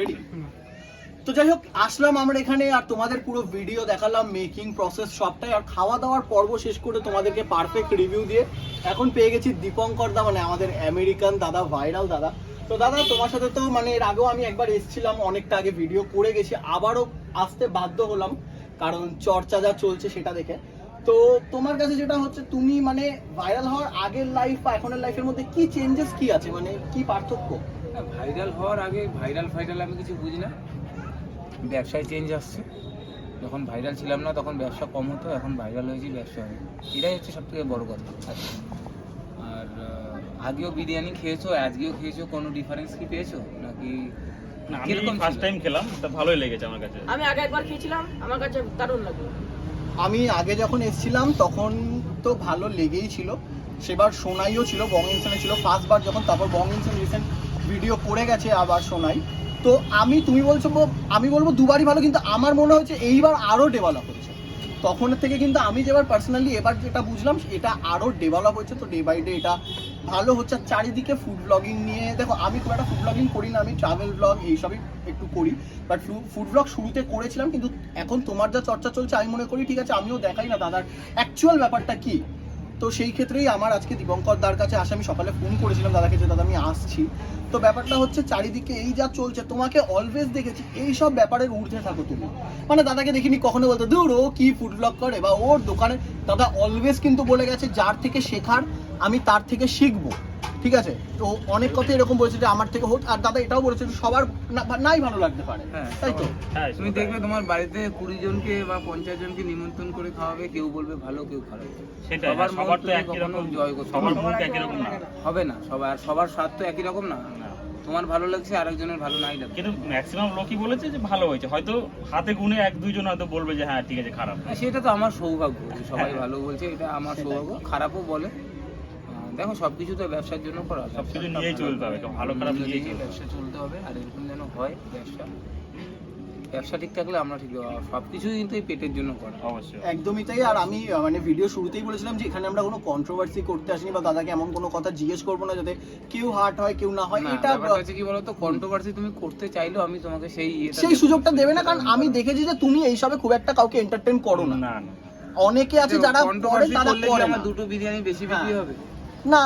Ready তো যাই হোক আসলাম আমরা এখানে আর তোমাদের পুরো ভিডিও দেখালাম মেকিং প্রসেস সবটাই আর খাওয়া দাওয়ার পর্ব শেষ করে তোমাদেরকে পারফেক্ট রিভিউ দিয়ে এখন পেয়ে গেছি দীপঙ্কর দা মানে আমাদের আমেরিকান দাদা ভাইরাল দাদা। তো দাদা তোমার সাথে তো মানে এর আগেও আমি একবার এসেছিলাম অনেকটা আগে ভিডিও করে গেছি আবারও আসতে বাধ্য হলাম কারণ চর্চা যা চলছে সেটা দেখে। তো তোমার কাছে যেটা হচ্ছে তুমি মানে ভাইরাল হওয়ার আগের লাইফ বা এখনের লাইফের মধ্যে কি চেঞ্জেস কি আছে? মানে কি পার্থক্য? ভাইরাল হওয়ার আগে ভাইরাল ফাইরাল আমি কিছু বুঝি না। ব্যবসায় চেঞ্জ আসছে। যখন ভাইরাল ছিলাম না তখন ব্যবসা কম হতো এখন ভাইরাল হয়েছি ব্যবসা হয় এটাই হচ্ছে সব থেকে বড় কথা। আর আগেও বিরিয়ানি খেয়েছো আজকেও খেয়েছো কোনো ডিফারেন্স কি পেয়েছ? নাকি না আমি কীরকম ফার্স্ট টাইম খেলাম তা ভালোই লেগেছে আমার কাছে। আমি আগে একবার খেয়েছিলাম আমার কাছে দারুণ লাগল। আমি আগে যখন এসেছিলাম তখন তো ভালো লেগেই ছিল। সেবার সোনাইও ছিল বং ইনসেনে ছিল। ফার্স্ট বার যখন তারপর বং ইনসেন রিসেন্ট ভিডিও করে গেছে আবার সোনাই তো আমি, তুমি বলছো, আমি বলব দুবারই ভালো, কিন্তু আমার মনে হচ্ছে এইবার আরও ডেভেলপ হচ্ছে তখন থেকে কিন্তু আমি যেবার পার্সোনালি এবার যেটা বুঝলাম, এটা আরও ডেভেলপ হচ্ছে তো ডে বাই ডে এটা ভালো হচ্ছে। চারিদিকে ফুড ব্লগিং নিয়ে, দেখো, আমি খুব একটা ফুড ব্লগিং করি না, আমি ট্রাভেল ব্লগ এইসবই একটু করি। বাট ফুড ব্লগ শুরুতে করেছিলাম, কিন্তু এখন তোমার যা চর্চা চলছে, আমি মনে করি, ঠিক আছে, আমিও দেখাই না, দাদার। অ্যাকচুয়াল ব্যাপারটা কি? তো সেই ক্ষেত্রেই আমার আজকে দীপঙ্কর দার কাছে আসে, আমি সকালে ফোন করেছিলাম দাদাকে যে, দাদা, আমি আসছি। তো ব্যাপারটা হচ্ছে চারিদিকে এই যা চলছে, তোমাকে অলওয়েজ দেখেছি, এই সব ব্যাপারের ঊর্ধ্বে থাকো তুমি। মানে দাদাকে দেখিনি, কখনো বলতে দূর ও কি ফুড ব্লগ করে বা ওর দোকানে দাদা অলওয়েজ কিন্তু বলে গেছে, যার থেকে শেখার, আমি তার থেকে শিখব। ঠিক আছে? তো অনেক কথা এরকম বলেছে যে আমার থেকে হোক আর দাদা এটাও বলেছে সবার নাই ভালো লাগতে পারে। হ্যাঁ, তাই তো? হ্যাঁ তুমি দেখবে তোমার বাড়িতে কুড়ি জনকে বা পঞ্চাশ জনকে নিমন্ত্রণ করে খাওয়াবে কেউ বলবে ভালো কেউ খারাপ। সেটাই সবার হ্যাঁ, সবার তো একই রকম জয় সবার মুখ একই রকম না। হবে না সবার সবার স্বাদ তো একই রকম না। তোমার ভালো লাগছে আরেকজনের ভালো নাই লাগছে। কিন্তু ম্যাক্সিমাম লোকই বলেছে যে ভালো হয়েছে। হয়তো হাতে গুনে এক দুইজন হয়তো বলবে যে হ্যাঁ ঠিক আছে খারাপ। সেটা তো আমার সৌভাগ্য। সবাই হ্যাঁ। ভালো বলছে এটা আমার সৌভাগ্য। খারাপও বলে দেখো সবকিছু তো ব্যবসার জন্য করা সবকিছু ব্যবসাটা নিয়েই চলতে হবে, ভালো খারাপ হবে। ব্যবসা চলতে হবে আর এরকম যেন হয় ব্যবসা। ব্যবসা ঠিক থাকলে আমরা ঠিক সব কিছুই কিন্তু এই পেটের জন্য করা অবশ্যই। একদমই তাই আর আমি মানে ভিডিও শুরুতেই বলেছিলাম যে এখানে আমরা কোনো কন্ট্রোভার্সি করতে আসিনি বা দাদাকে এমন কোনো কথা জিজ্ঞেস করব না যাতে কেউ হার্ট হয় কেউ না হয় এটা হচ্ছে কি বলতো কন্ট্রোভার্সি তুমি করতে চাইলেও আমি তোমাকে সেই সেই সুযোগটা দেবে না কারণ আমি দেখেছি যে তুমি এইসবে খুব একটা কাউকে এন্টারটেইন করো না। না অনেকে আছে যারা করে তারা করে আমার দুটো বিরিয়ানি বেশি বিক্রি হ্যাঁ। হবে? না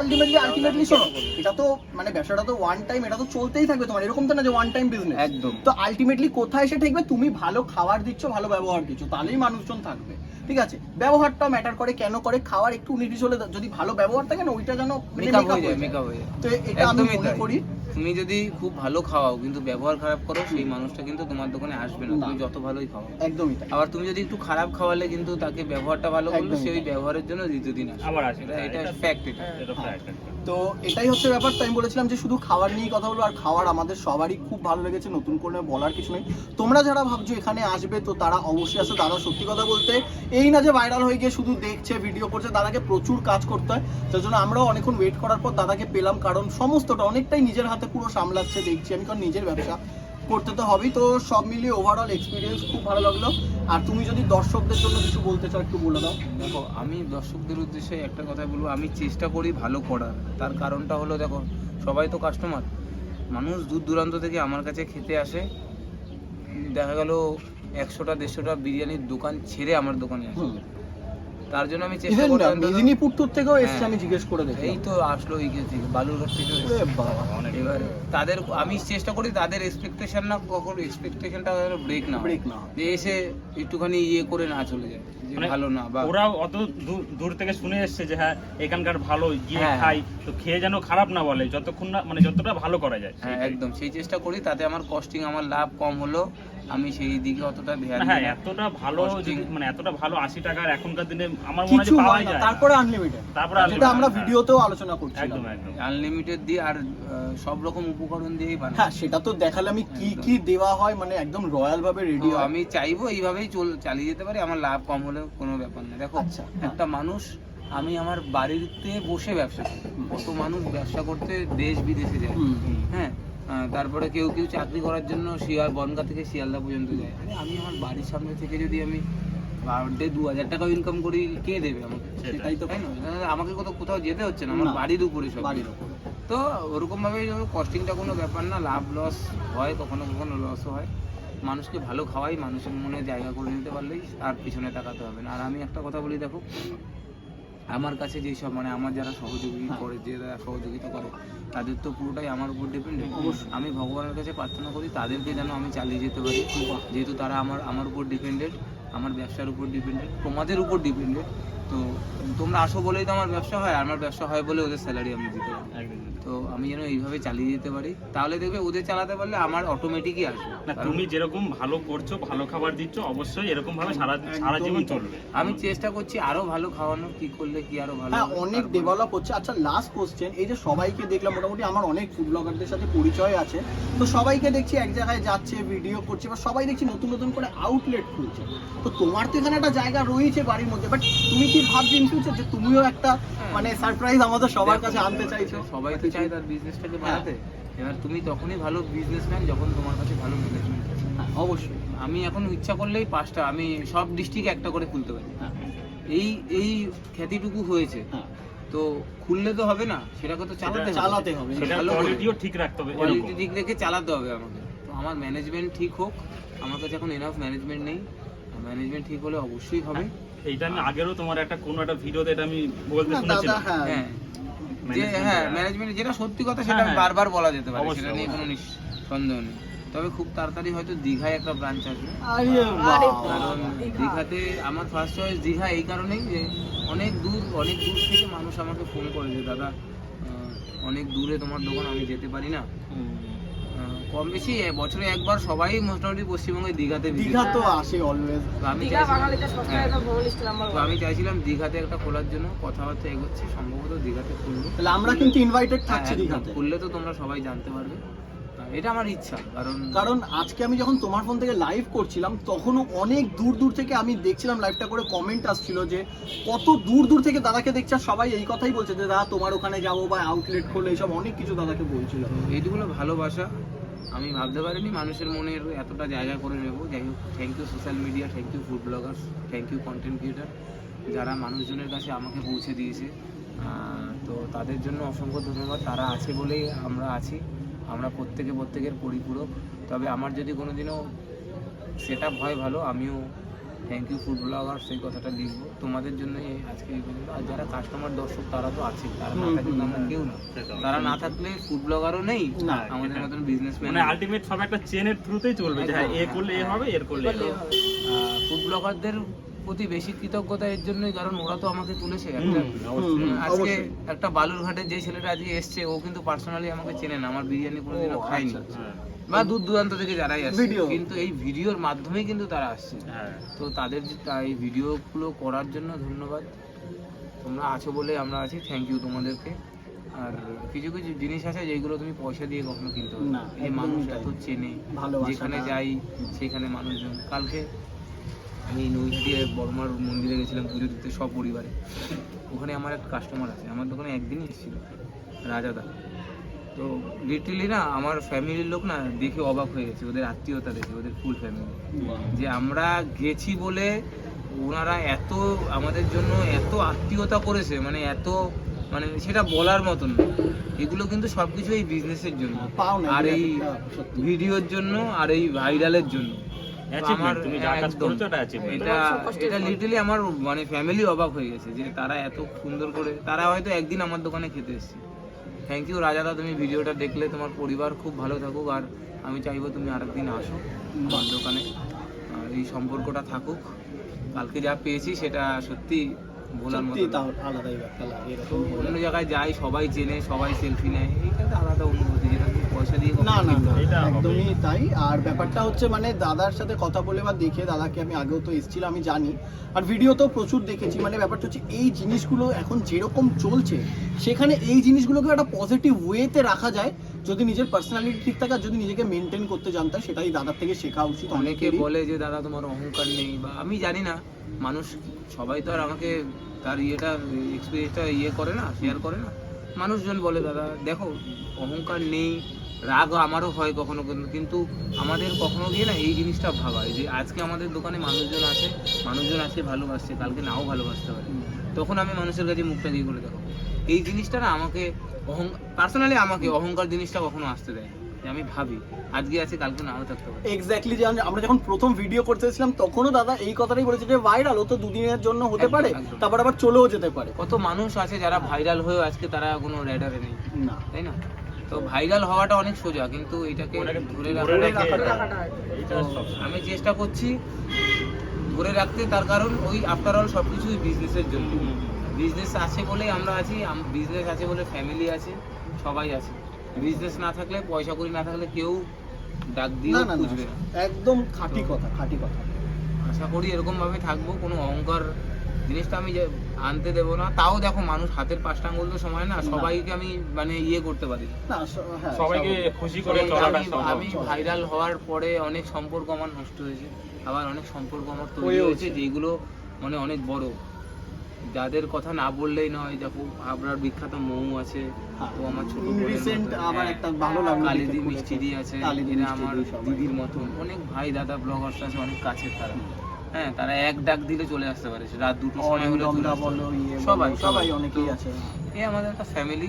আলটিমেটলি আলটিমেটলি শোনো এটা তো মানে ব্যবসাটা তো ওয়ান টাইম এটা তো চলতেই থাকবে তোমার। এরকম তো না যে ওয়ান টাইম বিজনেস একদম। তো আলটিমেটলি কোথায় এসে ঠেকবে? তুমি ভালো খাবার দিচ্ছ ভালো ব্যবহার দিচ্ছ তাহলেই মানুষজন থাকবে। ঠিক আছে? ব্যবহারটা ম্যাটার করে কেন করে খাওয়ার একটু নির্দিষ্ট হলে যদি ভালো ব্যবহার থাকে না ওইটা যেন মেকআপ make হয়ে যায় মেকআপ হয়ে যায়। তো এটা আমি মনে করি। তুমি যদি খুব ভালো খাওয়াও কিন্তু ব্যবহার খারাপ করো সেই মানুষটা কিন্তু তোমার দোকানে আসবে না। তুমি যত ভালোই খাও একদমই আবার তুমি যদি একটু খারাপ খাওয়ালে কিন্তু তাকে ব্যবহারটা ভালো করলে একদমই সে ওই তাই। ব্যবহারের জন্য দ্বিতীয় দিন আসবে। আবার আসবে। এটা হ্যাঁ, ফ্যাক্ট এটা তো এটাই হচ্ছে ব্যাপার। তাই আমি বলেছিলাম যে শুধু খাওয়ার নিয়েই কথা বলব, আর খাওয়ার আমাদের সবারই খুব ভালো লেগেছে, নতুন করে বলার কিছু নেই। তোমরা যারা ভাবছ এখানে আসবে, তো তারা অবশ্যই আসো। দাদা, সত্যি কথা বলতে, এই না যে ভাইরাল হয়ে গিয়ে শুধু দেখছে ভিডিও করছে, দাদাকে প্রচুর কাজ করতে হয়। তার জন্য আমরাও অনেকক্ষণ ওয়েট করার পর দাদাকে পেলাম, কারণ সমস্তটা অনেকটাই নিজের হাতে পুরো সামলাচ্ছে, দেখছি আমি কারণ নিজের ব্যবসা। করতে তো হবেই। তো সব মিলিয়ে ওভারঅল এক্সপিরিয়েন্স খুব ভালো লাগল। আর তুমি যদি দর্শকদের জন্য কিছু বলতে চাও একটু বলে দাও। দেখো আমি দর্শকদের উদ্দেশ্যে একটা কথা বলব আমি চেষ্টা করি ভালো করার। তার কারণটা হলো দেখো সবাই তো কাস্টমার মানুষ দূর দূরান্ত থেকে আমার কাছে খেতে আসে। দেখা গেল একশোটা দেড়শোটা বিরিয়ানির দোকান ছেড়ে আমার দোকানে আসে। তার জন্য আমি চেষ্টা ইভেন করি অন্তত- মেদিনীপুর টুর থেকেও এসছে হ্যাঁ। আমি জিজ্ঞেস করে দেখি এই তো আসলো ওই থেকে বালুরঘাট থেকে এবার তাদের আমি চেষ্টা করি তাদের এক্সপেকটেশন না কখনো এক্সপেকটেশনটা ব্রেক না হয়। ব্রেক না যে এসে একটুখানি ইয়ে করে না চলে যায়। ভালো না বা ওরাও অত দূর- দূর থেকে শুনে এসছে যে হ্যাঁ এখানকার ভালো গিয়ে হ্যাঁ। খাই। তো খেয়ে যেন খারাপ না বলে যতক্ষণ না মানে যতটা ভালো করা যায় হ্যাঁ একদম। সেই চেষ্টা করি তাতে আমার কস্টিং আমার লাভ কম হলো। আমি সেই দিকে অতটা ধ্যান হ্যাঁ এতটা ভালো মানে এতটা ভালো আশি টাকার এখনকার দিনে আমার মনে হয় কিছু যে পাওয়াই হয় না যায় তারপরে আনলিমিটেড তারপরে যেটা আমরা হ্যাঁ। ভিডিওতেও আলোচনা করছিলাম। একদম একদম। আনলিমিটেড দিয়ে আর আহ, সব রকম উপকরণ দিয়েই বানাই। হ্যাঁ সেটা তো দেখালে আমি কি কি দেওয়া হয় মানে একদম রয়্যাল ভাবে রেডি আমি চাইব এইভাবেই চল চালিয়ে যেতে পারি আমার লাভ কম হলেও কোনো ব্যাপার না দেখো আচ্ছা, হ্যাঁ। একটা মানুষ আমি আমার বাড়িতে বসে ব্যবসা করি। কত মানুষ ব্যবসা করতে দেশ বিদেশে যায়। হ্যাঁ তারপরে কেউ কেউ চাকরি করার জন্য শিয়াল বনগা থেকে শিয়ালদা পর্যন্ত যায়। আরে আমি আমার বাড়ির সামনে থেকে যদি আমি পার ডে দু হাজার টাকা ইনকাম করি কে দেবে আমাকে? সেটাই। তো তাই না আমাকে কোথাও কোথাও যেতে হচ্ছে না। আমার বাড়ির উপরে সব। বাড়ির উপর। তো ওরকমভাবে কস্টিংটা কোনো ব্যাপার না লাভ লস হয় কখনো কখনো লসও হয়। মানুষকে ভালো খাওয়াই মানুষের মনে জায়গা করে নিতে পারলেই আর পিছনে তাকাতে হবে না। আর আমি একটা কথা বলি দেখো আমার কাছে যেই সব মানে আমার যারা সহযোগী হ্যাঁ। করে যে যারা সহযোগিতা করে তাদের তো পুরোটাই আমার উপর ডিপেন্ডেন্ট আমি ভগবানের কাছে প্রার্থনা করি তাদেরকে যেন আমি চালিয়ে যেতে পারি। যেহেতু তারা আমার আমার উপর ডিপেন্ডেন্ট আমার ব্যবসার উপর ডিপেন্ডেন্ট তোমাদের উপর ডিপেন্ডেন্ট তো তোমরা আসো বলেই তো আমার ব্যবসা হয় আমার ব্যবসা হয় বলে ওদের স্যালারি আমি দিতে পারি। তো আমি যেন এইভাবে চালিয়ে যেতে পারি। তাহলে দেখবে ওদের চালাতে পারলে আমার অটোমেটিকই আসবে। না তুমি যেরকম ভালো করছ ভালো খাবার দিচ্ছ অবশ্যই এরকম ভাবে সারা সারা জীবন চলবে। আমি চেষ্টা করছি আরও ভালো খাওয়ানো কি করলে কি আরও ভালো হ্যাঁ অনেক ডেভেলপ হচ্ছে। আচ্ছা লাস্ট কোশ্চেন এই যে সবাইকে দেখলাম মোটামুটি আমার অনেক ফুড ব্লগারদের সাথে পরিচয় আছে। তো সবাইকে দেখছি এক জায়গায় যাচ্ছে ভিডিও করছে বা সবাই দেখছি নতুন নতুন করে আউটলেট খুলছে। তো তোমার তো এখানে একটা জায়গা রয়েছে বাড়ির মধ্যে বাট তুমি কি ভাবছ ইন ফিউচার যে তুমিও একটা মানে সারপ্রাইজ আমাদের সবার কাছে আনতে চাইছো? সবাই তো চায় তার বিজনেসটাকে হ্যাঁ। বাড়াতে। এবার তুমি তখনই ভালো বিজনেসম্যান যখন তোমার কাছে ভালো ম্যানেজমেন্ট হ্যাঁ, অবশ্যই। আমি এখন ইচ্ছা করলেই পাঁচটা আমি সব ডিস্ট্রিক্টে একটা করে খুলতে পারি। হ্যাঁ, এই এই খ্যাতিটুকু হয়েছে। হ্যাঁ, তো খুললে তো হবে না সেটাকে তো চালাতে চালাতে হবে। কোয়ালিটিও ঠিক রাখতে হবে কোয়ালিটি এরকম। দিক রেখে চালাতে হবে আমাকে। তো আমার ম্যানেজমেন্ট ঠিক হোক আমার কাছে এখন এনাফ ম্যানেজমেন্ট নেই। ম্যানেজমেন্ট ঠিক হলে অবশ্যই হবে। এইটা আমি আগেরও তোমার একটা কোনো একটা ভিডিওতে এটা আমি বলতে শুনেছিলাম। হ্যাঁ। হ্যাঁ। যে হ্যাঁ ম্যানেজমেন্ট যেটা সত্যি কথা সেটা হ্যাঁ, আমি হ্যাঁ। বারবার বলা যেতে পারে সেটা নিয়ে কোনো সন্দেহ নেই। তবে খুব তাড়াতাড়ি হয়তো দীঘায় একটা ব্রাঞ্চ আসবে। দীঘাতে আমার ফার্স্ট চয়েস দীঘা এই কারণেই যে অনেক দূর অনেক দূর থেকে মানুষ আমাকে ফোন করে যে দাদা অনেক দূরে তোমার দোকান আমি যেতে পারি না। কম বেশি বছরে একবার সবাই মোটামুটি পশ্চিমবঙ্গে দীঘাতে দীঘা তো আসে অলওয়েজ আমি হ্যাঁ। আমি চাইছিলাম দীঘাতে একটা খোলার জন্য কথাবার্তা এগোচ্ছে সম্ভবত দীঘাতে খুলবো। তাহলে আমরা কিন্তু ইনভাইটেড হ্যাঁ, থাকছি দীঘাতে। খুললে তো তোমরা সবাই জানতে পারবে। এটা আমার ইচ্ছা কারণ কারণ আজকে আমি যখন তোমার ফোন থেকে লাইভ করছিলাম তখনও অনেক দূর দূর থেকে আমি দেখছিলাম লাইভটা করে কমেন্ট আসছিল যে কত দূর দূর থেকে দাদাকে দেখছে আর সবাই এই কথাই বলছে যে দাদা তোমার ওখানে যাব বা আউটলেট খোলো এইসব অনেক কিছু দাদাকে বলছিল। এইগুলো ভালোবাসা। আমি ভাবতে পারিনি মানুষের মনের এতটা জায়গা করে নেব। যাই হোক thank you social media thank you food bloggers thank you content creator যারা মানুষজনের কাছে আমাকে পৌঁছে দিয়েছে। তো তাদের জন্য অসংখ্য ধন্যবাদ। তারা আছে বলেই আমরা আছি। আমরা প্রত্যেকে প্রত্যেকের পরিপূরক। তবে আমার যদি কোনোদিনও সেট আপ হয় ভালো, আমিও থ্যাংক ইউ ফুড ব্লগার সেই কথাটা লিখব। তোমাদের জন্যই এই আজকে। আর যারা কাস্টমার দর্শক তারা তো আছে তারা না থাকলে আমরা কেউ না। তারা না থাকলে ফুড ব্লগারও নেই। আমাদের মতন বিজনেসম্যান মানে আলটিমেট সব একটা চেনের থ্রুতেই চলবে যে হ্যাঁ এ করলে এ হবে এর করলে। ফুড ব্লগারদের প্রতি বেশি কৃতজ্ঞতা এর জন্যই কারণ ওরা তো আমাকে তুলেছে একটা। আজকে একটা বালুরঘাটের যে ছেলেটা আজকে এসছে ও কিন্তু পার্সোনালি আমাকে চেনে না। আমার বিরিয়ানি কোনোদিনও খায়নি। আচ্ছা, হ্যাঁ, বা দূর দূরান্ত থেকে যারাই আসছে। কিন্তু এই ভিডিওর মাধ্যমেই কিন্তু তারা আসছে। হ্যাঁ। তো তাদের এই ভিডিওগুলো করার জন্য ধন্যবাদ। তোমরা আছো বলে আমরা আছি থ্যাংক ইউ তোমাদেরকে। আর কিছু কিছু জিনিস আছে যেগুলো তুমি পয়সা দিয়ে কখনো কিনতে না, না। এই মানুষ এত চেনে। যেখানে যাই সেখানে মানুষজন। কালকে আমি নৈহাটিয়ে বর্মার মন্দিরে গেছিলাম পুজো দিতে সপরিবারে। ওখানে আমার একটা কাস্টমার আছে। আমার দোকানে একদিনই এসেছিল রাজাদা। তো লিটারলি না আমার ফ্যামিলির লোক না দেখে অবাক হয়ে গেছে ওদের আত্মীয়তা দেখে ওদের ফুল ফ্যামিলি যে আমরা গেছি বলে ওনারা এত আমাদের জন্য এত আত্মীয়তা করেছে মানে এত মানে সেটা বলার মতন না। এগুলো কিন্তু সবকিছু এই বিজনেসের জন্য। আর এই ভিডিওর জন্য আর এই ভাইরালের জন্য। এটা। লিটারলি আমার মানে ফ্যামিলি অবাক হয়ে গেছে যে তারা এত সুন্দর করে তারা হয়তো একদিন আমার দোকানে খেতে এসেছে। থ্যাংক ইউ রাজাদা তুমি ভিডিওটা দেখলে তোমার পরিবার খুব ভালো থাকুক। আর আমি চাইব তুমি আরেকদিন আসো আমার দোকানে আর এই সম্পর্কটা থাকুক। কালকে যা পেয়েছি সেটা সত্যি বলার মতো আলাদাই অন্য জায়গায় যাই সবাই চেনে সবাই সেলফি নেয় এইটা একটা আলাদা অনুভূতি যেটা না না একদমই তাই। আর ব্যাপারটা হচ্ছে মানে দাদার সাথে কথা বলে বা দেখে দাদাকে আমি আগেও তো এসেছিলাম আমি জানি। আর ভিডিও তো প্রচুর দেখেছি মানে ব্যাপারটা হচ্ছে এই জিনিসগুলো এখন যেরকম চলছে সেখানে এই জিনিসগুলোকে একটা পজিটিভ ওয়েতে রাখা যায়। যদি নিজের পার্সোনালিটি ঠিক থাকে আর যদি নিজেকে মেনটেন করতে জানতে হয় সেটাই দাদার থেকে শেখা উচিত অনেকে বলে যে দাদা তোমার অহংকার নেই। বা আমি জানি না মানুষ সবাই তো আর আমাকে তার ইয়েটা এক্সপিরিয়েন্সটা ইয়ে করে না শেয়ার করে না। মানুষজন বলে দাদা দেখো অহংকার নেই রাগ আমারও হয় কখনো কখনো কিন্তু আমাদের কখনো গিয়ে না এই জিনিসটা ভাবায় যে আজকে আমাদের দোকানে মানুষজন আসে মানুষজন আসে ভালোবাসছে কালকে নাও ভালোবাসতে পারে। তখন আমি মানুষের কাছে মুখটা দিয়ে করে দেখো এই জিনিসটা না আমাকে অহংকার পার্সোনালি আমাকে অহংকার জিনিসটা কখনো আসতে দেয় যে আমি ভাবি আজকে আছে কালকে নাও থাকতে পারে। এক্স্যাক্টলি যে আমরা- যখন প্রথম ভিডিও করতে এসেছিলাম তখনও দাদা এই কথাটাই বলেছে যে ভাইরাল ও তো দুদিনের জন্য হতে পারে তারপর আবার চলেও যেতে পারে। কত মানুষ আছে যারা ভাইরাল হয়েও আজকে তারা কোনো রেডারে নেই। না। তাই না? তো ভাইরাল হওয়াটা অনেক সোজা কিন্তু এটাকে ধরে ধরে রাখা রেখে রাখাটা। আমি চেষ্টা করছি ধরে রাখতে তার কারণ ওই আফটার অল সব কিছুই বিজনেসের জন্য বিজনেস আছে বলেই আমরা আছি বিজনেস আছে বলে ফ্যামিলি আছে সবাই আছে। বিজনেস না থাকলে পয়সা করি না থাকলে কেউ ডাক দিয়ে বুঝবে না একদম খাঁটি কথা খাঁটি কথা। আশা করি এরকম ভাবে থাকব কোনো অহংকার জিনিসটা আমি যে আনতে দেবো না। তাও দেখো মানুষ হাতের পাঁচটা আঙুল তো সময় না। সবাইকে আমি মানে ইয়ে করতে পারি। না। হ্যাঁ সবাইকে খুশি করে আমি- চলাটা আমি- ভাইরাল হওয়ার পরে অনেক সম্পর্ক আমার নষ্ট হয়েছে। আবার অনেক সম্পর্ক আমার তৈরি হয়েছে যেগুলো মানে অনেক বড়। যাদের কথা না বললেই নয় দেখো হাবড়ার বিখ্যাত মৌ আছে হ্যাঁ। তো আমার ছোট Recent আবার একটা ভালো লাগল কালিদি মিষ্টি দি আছে এরা আমার দিদির মতন। অনেক ভাই দাদা ব্লগার্স আছে অনেক কাছের তারা। হ্যাঁ তারা এক ডাক দিলে চলে আসতে পারে রাত দুটোর সময় হলে। ইয়ে সবাই সবাই অনেকেই আছে। এই আমাদের একটা ফ্যামিলি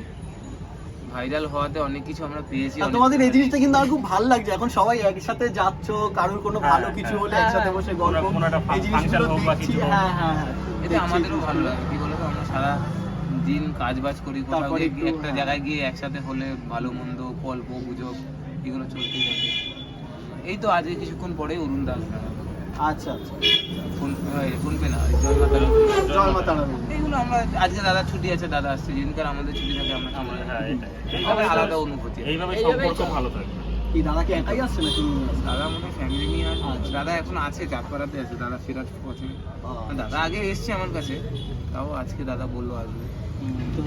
ভাইরাল হওয়াতে অনেক কিছু আমরা পেয়েছি তোমাদের এই জিনিসটা কিন্তু আমার খুব ভালো লাগছে। এখন সবাই একসাথে যাচ্ছ কারোর কোনো ভালো হ্যাঁ, কিছু হ্যাঁ। হলে একসাথে বসে গল্প। কোনো- কোনো একটা এই জিনিসগুলো দেখছি হ্যাঁ হ্যাঁ হ্যাঁ। দেখছি। আমাদেরও ভালো লাগে কি বলতো? আমরা সারা দিন কাজ বাজ করি কোথাও গিয়ে একটা হ্যাঁ। জায়গায় গিয়ে একসাথে হলে ভালো মন্দ গল্প গুজব এগুলো চলতেই থাকে। এই তো আজকে কিছুক্ষণ পরে অরুণ দাস। আচ্ছা আচ্ছা। ফোন ফোন পে না এইগুলো আমরা আজকে দাদা ছুটি আছে দাদা আসছে যেদিনকার আমাদের ছুটি থাকে আমরা চলে হ্যাঁ এটাই। আলাদা অনুভূতি। এইভাবে সম্পর্ক ভালো থাকবে কি দাদা কি একাই আসছে নাকি দাদা মনে ফ্যামিলি নিয়ে আচ্ছা। দাদা এখন আছে চাঁদপাড়াতে আছে দাদা ফেরার পথে। আহ, দাদা আগে এসছে আমার কাছে তাও আজকে দাদা বলল আসবে। তো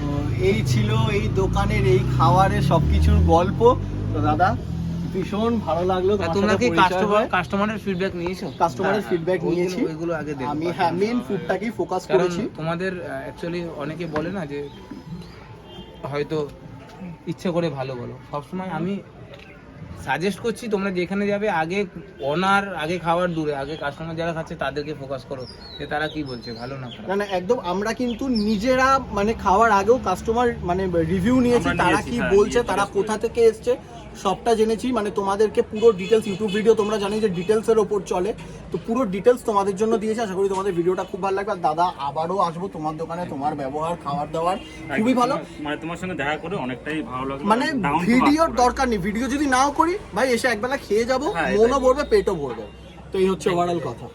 এই ছিল এই দোকানের এই খাবারের সবকিছুর গল্প। তো দাদা ভীষণ ভালো লাগল তোমরা কি কাস্টমার। কাস্টমারের ফিডব্যাক নিয়েছো? কাস্টমারের ফিডব্যাক নিয়েছি। ওইগুলো আগে দেখো। আমি হ্যাঁ মেন ফুডটাকেই ফোকাস করেছি। তোমাদের অ্যাকচুয়ালি অনেকে বলে না যে হয়তো ইচ্ছে করে ভালো বলো। সবসময় আমি সাজেস্ট করছি তোমরা যেখানে যাবে আগে অনার আগে খাবার দূরে আগে কাস্টমার যারা খাচ্ছে তাদেরকে ফোকাস করো যে তারা কি বলছে ভালো না না না একদম আমরা কিন্তু নিজেরা মানে খাওয়ার আগেও কাস্টমার মানে রিভিউ নিয়েছি তারা কি হ্যাঁ, বলছে তারা কোথা থেকে এসছে সবটা জেনেছি মানে তোমাদেরকে পুরো ডিটেলস ইউটিউব ভিডিও তোমরা জানি যে ডিটেলস এর ওপর চলে। তো পুরো ডিটেলস তোমাদের জন্য দিয়েছি আশা করি তোমাদের ভিডিওটা খুব ভালো লাগবে। আর দাদা আবারও আসব তোমার দোকানে তোমার ব্যবহার খাবার দাবার খুবই ভালো। তোমার- মানে তোমার সঙ্গে দেখা করে অনেকটাই ভালো লাগল। মানে ভিডিওর দরকার নেই ভিডিও যদি নাও করি ভাই এসে একবেলা খেয়ে যাব হ্যাঁ, মনও ভরবে পেটও ভরবে। তো এই হচ্ছে ওভারঅল কথা।